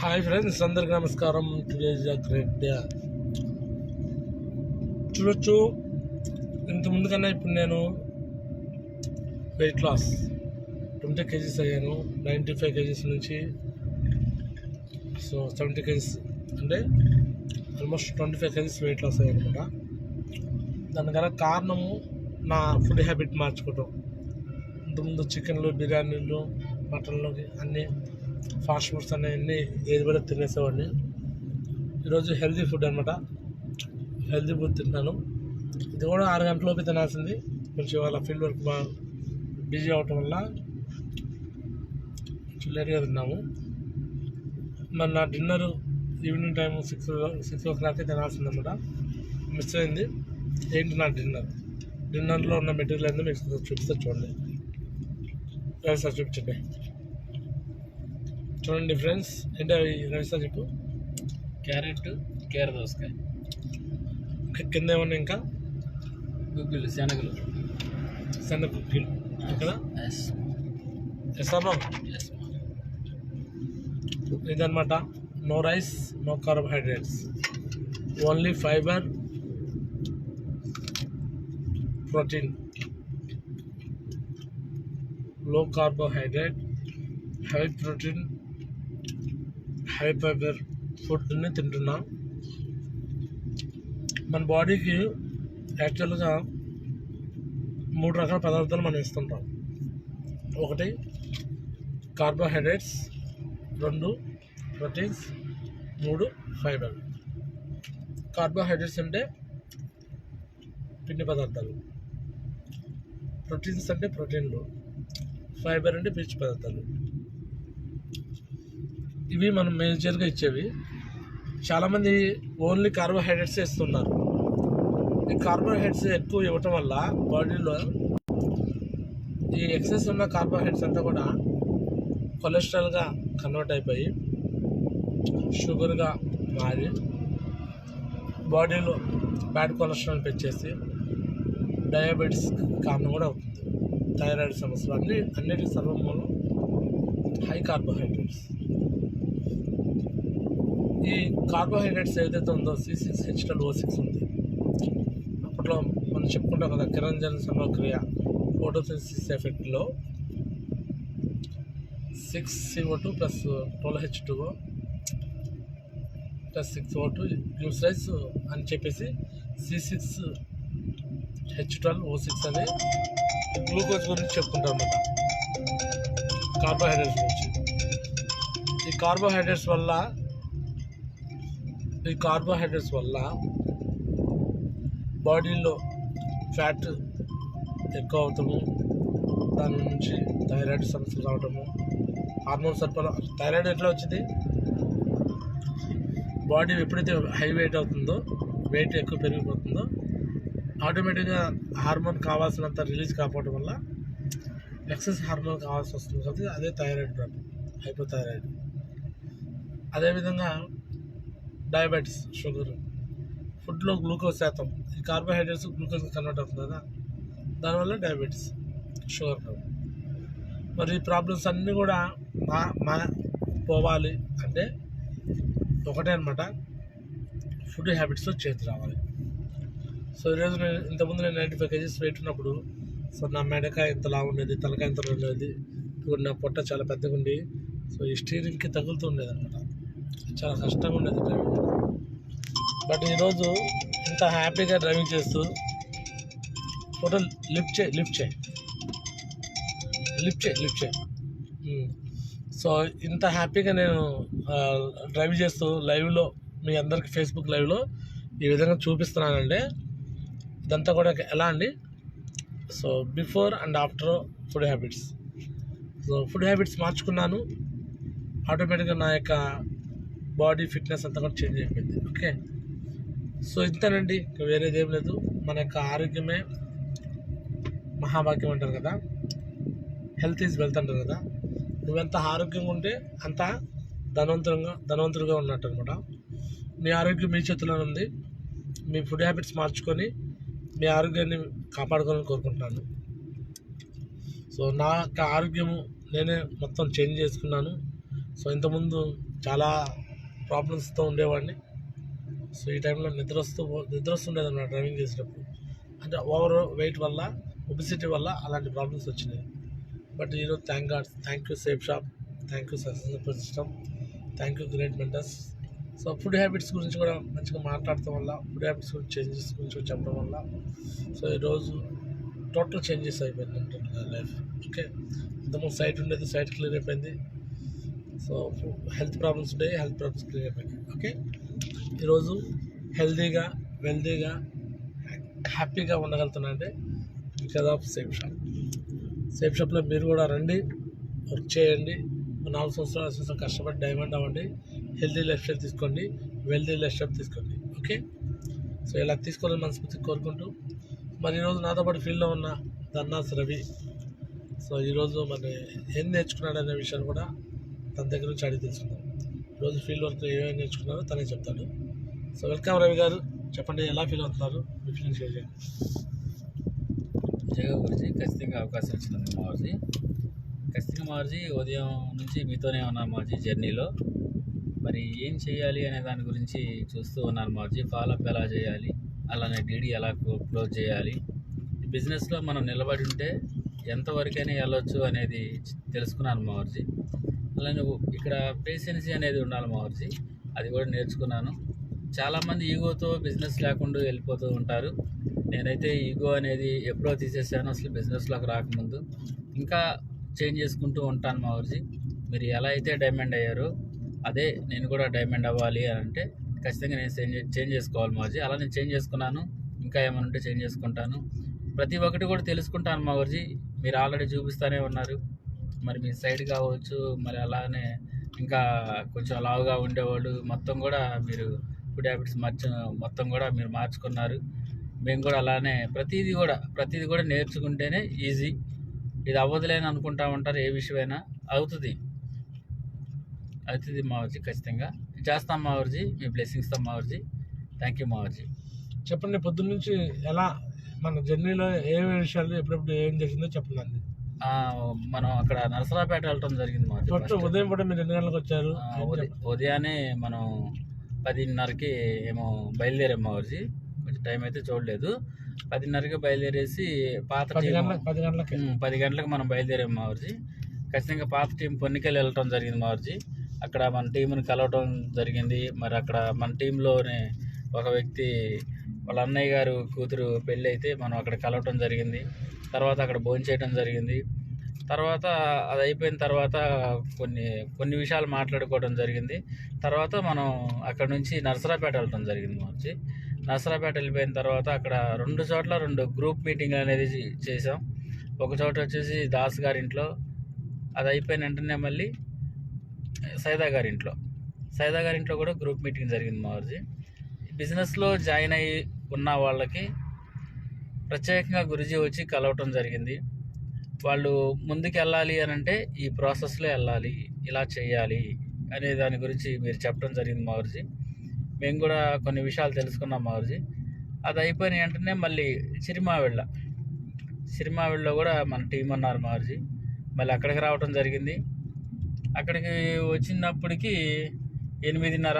Hi friends అందరికి నమస్కారం. Today is a great day చూడొచ్చు. ఇంతకుముందు కన్నా ఇప్పుడు నేను వెయిట్ లాస్ ట్వంటీ కేజీస్ అయ్యాను. నైంటీ ఫైవ్ కేజీస్ నుంచి. సో సెవెంటీ కేజీస్ అంటే almost twenty five kgs weight loss అయ్యాను అనమాట. దాని గల కారణము నా ఫుడ్ హ్యాబిట్ మార్చుకోవటం. ఇంతకుముందు చికెన్లు బిర్యానీలు మటన్లు అన్నీ ఫాస్ట్ ఫుడ్స్ అన్నీ ఏది కూడా తినేసేవాడిని. ఈరోజు హెల్తీ ఫుడ్ అనమాట హెల్తీ ఫుడ్ తింటాను. ఇది కూడా ఆరు గంటలలోపు తినాల్సింది. కొంచెం వాళ్ళ ఫీల్డ్ వర్క్ బాగా బిజీ అవటం వల్ల కొంచెం లేట్గా తిన్నాము. మరి నా dinner evening time six six ఓ క్లాక్కి తినాల్సింది అనమాట మిస్ అయింది. ఏంటి నా డిన్నర్? డిన్నర్లో ఉన్న మెటీరియల్ ఏందో మీకు చూపిస్తే చూడండి. సార్ చూపించండి. చూడండి ఫ్రెండ్స్ ఏంటి అవి రవి సార్ చెప్పు. క్యారెట్ కీర దోసకాయ. కింద ఏమన్నా ఇంకా? గుగ్గిళ్ళు శనగలు. కుక్కీలు ఇక్కడ ఎస్ ఎస్తామా ఎస్ ఇదనమాట no rice no carbohydrates only fibre ప్రోటీన్లో carbohydrate high protein high fibre ఫుడ్ని తింటున్నాం. మన బాడీకి యాక్చువల్గా మూడు రకాల పదార్థాలు మనం ఇస్తుంటాం. ఒకటి కార్బోహైడ్రేట్స్ రెండు ప్రోటీన్స్ మూడు ఫైబర్ కార్బోహైడ్రేట్స్ అంటే పిండి పదార్థాలు. ప్రోటీన్స్ అంటే ప్రోటీన్లు ఫైబర్ అంటే పీచు పదార్థాలు. ఇవి మనం మేజర్గా ఇచ్చేవి. చాలామంది ఓన్లీ కార్బోహైడ్రేట్స్ ఇస్తున్నారు ఈ కార్బోహైడ్రేట్స్ ఎక్కువ ఇవ్వటం వల్ల బాడీలో ఈ ఎక్సెస్ ఉన్న కార్బోహైడ్రేట్స్ అంతా కూడా కొలెస్ట్రాల్గా కన్వర్ట్ అయిపోయి షుగర్గా మారి బాడీలో బ్యాడ్ కొలెస్ట్రాల్ పెంచేసి డయాబెటీస్ కారణం కూడా అవుతుంది. థైరాయిడ్ సమస్యలు అన్ని అన్నిటి సర్వమూలం హై కార్బోహైడ్రేట్స్. ఈ కార్బోహైడ్రేట్స్ ఏదైతే ఉందో సిసిక్స్ హెచ్టల్ ఓ సిక్స్ ఉంది. అప్పట్లో మనం చెప్పుకుంటాం కదా కిరంజన్ సమక్రియ photosynthesis ఎఫెక్ట్లో six CO two plus twelve H two plus six O two rice అని చెప్పేసి C six H twelve O six అనే గ్లూకోజ్ గురించి చెప్పుకుంటాం అన్నమాట. కార్బోహైడ్రేట్స్ గురించి. ఈ కార్బోహైడ్రేట్స్ వల్ల ఈ కార్బోహైడ్రేట్స్ వల్ల బాడీలో ఫ్యాట్ ఎక్కువ అవుతాము దాని నుంచి థైరాయిడ్ సమస్యలు రావటము హార్మోన్ సరఫరా థైరాయిడ్ ఎట్లా వచ్చింది? బాడీ ఎప్పుడైతే హై వెయిట్ అవుతుందో వెయిట్ ఎక్కువ పెరిగిపోతుందో ఆటోమేటిక్గా హార్మోన్ కావాల్సినంత రిలీజ్ కాకపోవడం వల్ల ఎక్సెస్ హార్మోన్ కావాల్సి వస్తుంది. కాబట్టి అదే థైరాయిడ్ ప్రాబ్లం హైపోథైరాయిడ్. అదేవిధంగా డయాబెటీస్ షుగర్ ఫుడ్లో గ్లూకోజ్ శాతం. ఈ కార్బోహైడ్రేట్స్ గ్లూకోజ్ కన్వర్ట్ అవుతుంది కదా? దానివల్ల డయాబెటీస్ షుగర్ ప్రాబ్లం. మరి ఈ ప్రాబ్లమ్స్ అన్నీ కూడా మా మా పోవాలి అంటే ఒకటే అనమాట ఫుడ్ హ్యాబిట్స్లో చేతి రావాలి. సో ఈరోజు నేను ఇంతకుముందు నేను నైంటీ ఫైవ్ కేజీస్ వెయిట్ ఉన్నప్పుడు సో నా మెడకాయ ఇంతలా ఉండేది తలకాయ ఇంతలా ఉండేది ఇప్పుడు నా పొట్ట చాలా పెద్దగా ఉండి సో ఈ స్టీరింగ్కి తగులుతూ ఉండేది అనమాట చాలా కష్టంగా ఉండేది డ్రైవింగ్. బట్ ఈరోజు ఇంత హ్యాపీగా డ్రైవింగ్ చేస్తూ ఫోటో లిఫ్ట్ చేయి లిఫ్ట్ చేయి లిఫ్ట్ చేయి లిఫ్ట్ ఉమ్. సో ఇంత హ్యాపీగా నేను డ్రైవ్ చేస్తూ లైవ్లో మీ అందరికి ఫేస్బుక్ లైవ్లో ఈ విధంగా చూపిస్తున్నానండి. ఇదంతా కూడా ఎలా అండి? So before and after food habits. So food habits మార్చుకున్నాను. ఆటోమేటిక్గా నా యొక్క బాడీ ఫిట్నెస్ అంతా కూడా చేంజ్ అయిపోయింది. ఓకే? సో ఇంతేనండి. ఇంకా వేరేది ఏం లేదు. మన యొక్క ఆరోగ్యమే మహాభాగ్యం అంటారు కదా. హెల్త్ ఈజ్ వెల్త్ అంటారు కదా. నువ్వెంత ఆరోగ్యంగా ఉంటే అంత ధనవంతులుగా ధనవంతులుగా ఉన్నట్టు అనమాట మీ ఆరోగ్యం మీ చేతిలోనే ఉంది. మీ ఫుడ్ హ్యాబిట్స్ మార్చుకొని మీ ఆరోగ్యాన్ని కాపాడుకోవాలని కోరుకుంటున్నాను. సో నా యొక్క ఆరోగ్యము నేనే మొత్తం చేంజ్ చేసుకున్నాను. సో ఇంతకుముందు చాలా ప్రాబ్లమ్స్తో ఉండేవాడిని. సో ఈ టైంలో నిద్ర వస్తూ నిద్ర వస్తుండేది అన్నమాట డ్రైవింగ్ చేసేటప్పుడు. అంటే ఓవర్ వెయిట్ వల్ల ఒబిసిటీ వల్ల అలాంటి ప్రాబ్లమ్స్ వచ్చినాయి. బట్ ఈరోజు thank God thank you safe shop thank you successful system thank you great mentors so food habits గురించి కూడా మంచిగా మాట్లాడటం వల్ల ఫుడ్ హ్యాబిట్స్ గురించి చేంజెస్ గురించి చెప్పడం వల్ల సో ఈరోజు టోటల్ చేంజెస్ అయిపోయింది లైఫ్ ఓకే ఇంతకుముందు సైట్ ఉండేది సైట్ క్లియర్ అయిపోయింది. సో హెల్త్ ప్రాబ్లమ్స్ ఉంటాయి హెల్త్ ప్రాబ్లమ్స్ క్లియర్ అయిపోయినాయి. ఓకే? ఈరోజు హెల్తీగా వెల్దీగా హ్యాపీగా ఉండగలుగుతున్నా అంటే because of safe shop. Safe షాప్లో మీరు కూడా రండి వర్క్ చేయండి నాలుగు సంవత్సరాలు ఐదు సంవత్సరాలు కష్టపడి డైమండ్ అవ్వండి హెల్తీ లైఫ్ స్టైల్ తీసుకోండి వెల్దీ లైఫ్ స్టైల్ తీసుకోండి. ఓకే? సో ఇలా తీసుకోవాలని మనస్ఫూర్తి కోరుకుంటూ మరి ఈరోజు నాతో పాటు ఫీల్డ్లో ఉన్న దన్నాస్ రవి. సో ఈరోజు మరి ఏం నేర్చుకున్నాడు అనే విషయాన్ని కూడా తన దగ్గర నుంచి అడిగి తెలుసుకుందాం. ఈరోజు ఫీల్డ్ వర్క్ ఏమేమి నేర్చుకున్నారో తనే చెప్తాడు. సో వెల్కమ్ రవి గారు. చెప్పండి ఎలా ఫీల్ అవుతున్నారు? మీ ఫీలింగ్ షేర్ చేయండి. జగ గురించి ఖచ్చితంగా అవకాశం ఇచ్చినందుకు మావర్జీ ఖచ్చితంగా మావర్జీ ఉదయం నుంచి మీతోనే ఉన్నాను మావర్జీ జర్నీలో. మరి ఏం చేయాలి అనే దాని గురించి చూస్తూ ఉన్నాను మావర్జీ ఫాలోఅప్ ఎలా చేయాలి? అలానే డీడీ ఎలా క్లోజ్ చేయాలి? బిజినెస్లో మనం నిలబడి ఉంటే ఎంతవరకైనా వెళ్ళొచ్చు అనేది తెలుసుకున్నాను మావర్జీ అలానే ఇక్కడ పేషెన్సీ అనేది ఉండాలి మహర్షి. అది కూడా నేర్చుకున్నాను. చాలామంది ఈగోతో బిజినెస్ లేకుండా వెళ్ళిపోతూ ఉంటారు. నేనైతే ఈగో అనేది ఎప్పుడో తీసేసాను అసలు బిజినెస్లోకి రాకముందు. ఇంకా చేంజ్ చేసుకుంటూ ఉంటాను మా మీరు ఎలా అయితే డైమండ్ అయ్యారో అదే నేను కూడా డైమండ్ అవ్వాలి అని అంటే ఖచ్చితంగా నేను చేంజ్ చేంజ్ చేసుకోవాలి మహర్జీ అలా నేను చేంజ్ చేసుకున్నాను. ఇంకా ఏమైనా ఉంటే చేంజ్ చేసుకుంటాను. ప్రతి ఒక్కటి కూడా తెలుసుకుంటాను మా మీరు ఆల్రెడీ చూపిస్తూనే ఉన్నారు. మరి మీ సైడ్ కావచ్చు మరి అలానే ఇంకా కొంచెం లావుగా ఉండేవాళ్ళు మొత్తం కూడా మీరు ఫుడ్ హ్యాబిట్స్ మార్చ మొత్తం కూడా మీరు మార్చుకున్నారు. మేము కూడా అలానే ప్రతిదీ కూడా ప్రతిదీ కూడా నేర్చుకుంటేనే ఈజీ. ఇది అవ్వదులేని అనుకుంటా ఉంటారు ఏ విషయమైనా. అవుతుంది. అవుతుంది మావర్జీ ఖచ్చితంగా. చేస్తాం మావర్జీ మీ బ్లెస్సింగ్స్తో మావర్జీ థ్యాంక్ యూ మావర్జీ చెప్పండి పొద్దున్న నుంచి ఎలా మన జర్నీలో ఏ విషయాలు ఎప్పుడెప్పుడు ఏం జరిగిందో చెప్పండి. మనం అక్కడ నరసరాపేట వెళ్ళటం జరిగింది first. ఉదయం పూట మీరు ఎన్ని గంటలకు వచ్చారు. ఉదయాన్నే మనం పదిన్నరకి ఏమో బయలుదేరాం మావర్జీ కొంచెం టైం అయితే చూడలేదు. పదిన్నరకి బయలుదేరేసి పాత గంటలకు? పది గంటలకు మనం బయలుదేరాం మావర్జీ ఖచ్చితంగా పాత టీం పొన్నికెళ్ళి వెళ్ళటం జరిగింది మావర్జీ అక్కడ మన టీంని కలవటం జరిగింది. మరి అక్కడ మన టీంలోనే ఒక వ్యక్తి వాళ్ళ అన్నయ్య గారు కూతురు పెళ్ళి అయితే మనం అక్కడ కలవటం జరిగింది. తర్వాత అక్కడ భోజనం చేయడం జరిగింది. తర్వాత అది అయిపోయిన తర్వాత కొన్ని కొన్ని విషయాలు మాట్లాడుకోవడం జరిగింది. తర్వాత మనం అక్కడ నుంచి నర్సరాపేట వెళ్ళటం జరిగింది వచ్చి నర్సరాపేట వెళ్ళిపోయిన తర్వాత అక్కడ రెండు చోట్ల రెండు గ్రూప్ మీటింగ్ అనేది చేసాం ఒక చోట వచ్చేసి దాస్ గారి ఇంట్లో అది అయిపోయిన వెంటనే మళ్ళీ సైదా గారి ఇంట్లో. సైదా గారి ఇంట్లో కూడా గ్రూప్ మీటింగ్ జరిగింది మావర్జీ బిజినెస్లో జాయిన్ అయ్యి ఉన్న వాళ్ళకి ప్రత్యేకంగా గురుజీ వచ్చి కలవటం జరిగింది. వాళ్ళు ముందుకు వెళ్ళాలి అని అంటే ఈ ప్రాసెస్లో వెళ్ళాలి ఇలా చేయాలి అనే దాని గురించి మీరు చెప్పడం జరిగింది మావర్జీ. మేము కూడా కొన్ని విషయాలు తెలుసుకున్నాం మావర్జీ. అది అయిపోయిన వెంటనే మళ్ళీ సిరిమావిళ్ళ. సిరిమావిళ్ళలో కూడా మన టీం ఉన్నారు మావర్జీ. మళ్ళీ అక్కడికి రావటం జరిగింది. అక్కడికి వచ్చినప్పటికీ ఎనిమిదిన్నర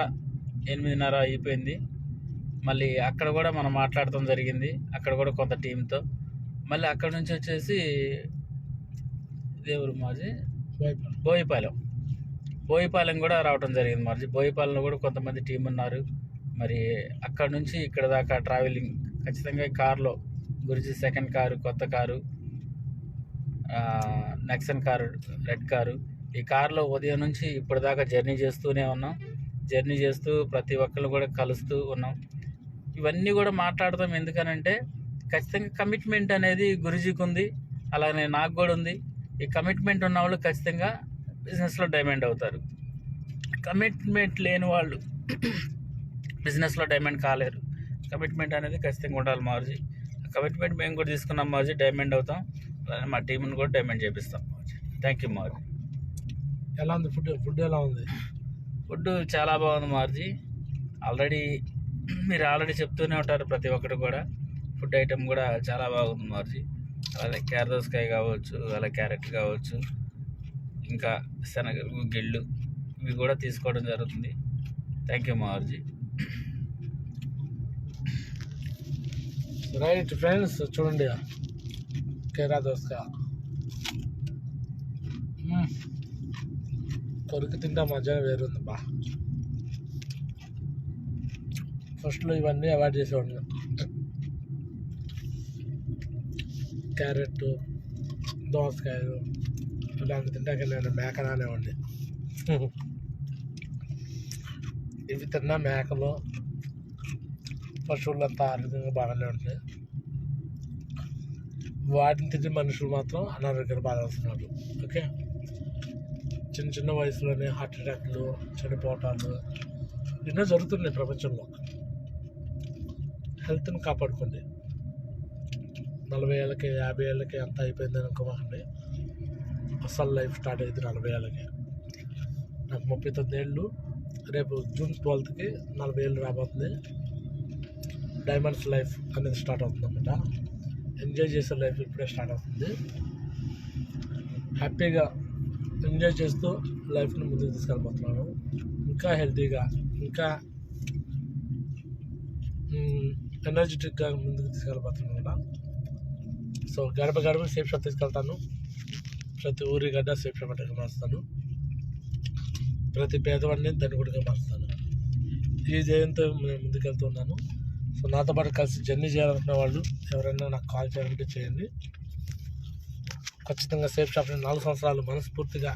ఎనిమిదిన్నర అయిపోయింది. మళ్ళీ అక్కడ కూడా మనం మాట్లాడటం జరిగింది. అక్కడ కూడా కొంత టీంతో మళ్ళీ అక్కడ నుంచి వచ్చేసి దేవుడు మాజీ. బోయిపాలెం. బోయిపాలెం. కూడా రావటం జరిగింది మరి బోయిపాలెంలో కూడా కొంతమంది టీం ఉన్నారు. మరి అక్కడ నుంచి ఇక్కడ దాకా ట్రావెలింగ్. ఖచ్చితంగా కార్లో గురించి సెకండ్ కారు కొత్త car Nexon car red car. ఈ కార్లో ఉదయం నుంచి ఇప్పటిదాకా జర్నీ చేస్తూనే ఉన్నాం. జర్నీ చేస్తూ ప్రతి ఒక్కరు కూడా కలుస్తూ ఉన్నాం. ఇవన్నీ కూడా మాట్లాడతాం ఎందుకనంటే ఖచ్చితంగా కమిట్మెంట్ అనేది గురుజీకి ఉంది అలానే నాకు కూడా ఉంది. ఈ కమిట్మెంట్ ఉన్న వాళ్ళు ఖచ్చితంగా బిజినెస్లో డైమండ్ అవుతారు. కమిట్మెంట్ లేని వాళ్ళు బిజినెస్లో డైమండ్ కాలేరు. కమిట్మెంట్ అనేది ఖచ్చితంగా ఉండాలి మార్జీ. కమిట్మెంట్ మేము కూడా తీసుకున్నాం మార్జీ డైమండ్ అవుతాం. అలానే మా టీంని కూడా డైమండ్ చేపిస్తాం మార్జీ. Thank you మార్జీ. ఎలా ఉంది ఫుడ్? ఫుడ్ ఎలా ఉంది? ఫుడ్ చాలా బాగుంది మార్జీ. ఆల్రెడీ మీరు ఆల్రెడీ చెప్తూనే ఉంటారు ప్రతి ఒక్కరు కూడా. ఫుడ్ ఐటెం కూడా చాలా బాగుంది మార్జీ. అలాగే క్యారదోసకాయ కావచ్చు అలా క్యారెట్ కావచ్చు ఇంకా శనగలు గిళ్ళు ఇవి కూడా తీసుకోవడం జరుగుతుంది. థ్యాంక్ యూ మహర్జీ రైట్ ఫ్రెండ్స్ చూడండి. కేరా దోసకా కొరికి తింటా మజా వేరుంది బా. ఫస్ట్లో ఇవన్నీ అవాయిడ్ చేసేవాడిని. క్యారెట్ దోసకాయలు ఇలాంటి తింటాక నేను మేక అనేవాడిని ఇవి తిన్నా మేకలు పశువులంతా ఆరోగ్యంగా బాగానే ఉంటాయి వాటిని తిని మనుషులు మాత్రం అనారోగ్యాలు బాధపడుతున్నారు. ఓకే? చిన్న చిన్న వయసులోనే హార్ట్ అటాక్లు చనిపోవటాలు ఎన్నో జరుగుతున్నాయి ప్రపంచంలో. హెల్త్ని కాపాడుకోండి నలభై ఏళ్ళకి యాభై ఏళ్ళకి అంత అయిపోయిందని అనుకోమాకండి అసలు లైఫ్ స్టార్ట్ అయింది నలభై ఏళ్ళకి. నాకు ముప్పై తొమ్మిది ఏళ్ళు. రేపు జూన్ ట్వెల్త్కి నలభై ఏళ్ళు రాబోతుంది. డైమండ్స్ లైఫ్ అనేది స్టార్ట్ అవుతుంది అనమాట ఎంజాయ్ చేసే లైఫ్ ఇప్పుడే స్టార్ట్ అవుతుంది. హ్యాపీగా ఎంజాయ్ చేస్తూ లైఫ్ని ముందుకు తీసుకెళ్ళిపోతున్నాను ఇంకా హెల్తీగా ఇంకా ఎనర్జెటిక్గా ముందుకు తీసుకెళ్ళిపోతున్నాను కూడా. సో గడప గడప సేఫ్ షాప్ తీసుకెళ్తాను. ప్రతి ఊరి గడ్డ సేఫ్ షాప్ అంటే మారుస్తాను ప్రతి పేదవాడిని ధనికుడిగా మారుస్తాను ఈ జయంతో నేను ముందుకెళ్తున్నాను సో నాతో పాటు కలిసి జర్నీ చేయాలనుకునే వాళ్ళు ఎవరైనా నాకు కాల్ చేయాలంటే చేయండి. ఖచ్చితంగా సేఫ్ షాప్ నాలుగు సంవత్సరాలు మనస్ఫూర్తిగా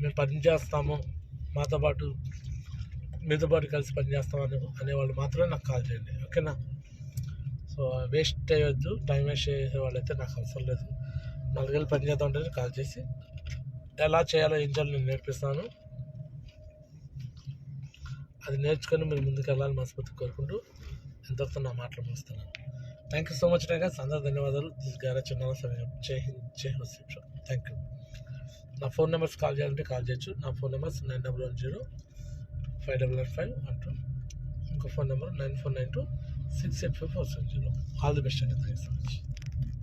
మేము పని చేస్తాము మాతో పాటు మీతో పాటు కలిసి పని చేస్తాం అనే అనేవాళ్ళు మాత్రమే నాకు కాల్ చేయండి. ఓకేనా? సో వేస్ట్ అయ్యొద్దు టైం వేస్ట్ చేసే వాళ్ళైతే నాకు అవసరం లేదు. నాలుగేళ్ళు పని చేద్దాం ఉంటే కాల్ చేసి ఎలా చేయాలో ఏం చేయాలో నేను నేర్పిస్తాను. అది నేర్చుకొని మీరు ముందుకు వెళ్ళాలని మనస్ఫూర్తి కోరుకుంటూ ఎంతవరకు నా మాటలు ముగిస్తున్నాను. థ్యాంక్ యూ సో మచ్ రేగా అందరూ ధన్యవాదాలు. దిస్ గారా చిన్న సమయం జై హింద్ జై హుసేన్ థ్యాంక్ యూ నా ఫోన్ నెంబర్స్ కాల్ చేయాలంటే కాల్ చేయొచ్చు. నా phone numbers nine double one zero five double nine five one two ఇంకో phone number nine four nine two six eight five four seven zero Pahalı bir şakadayız.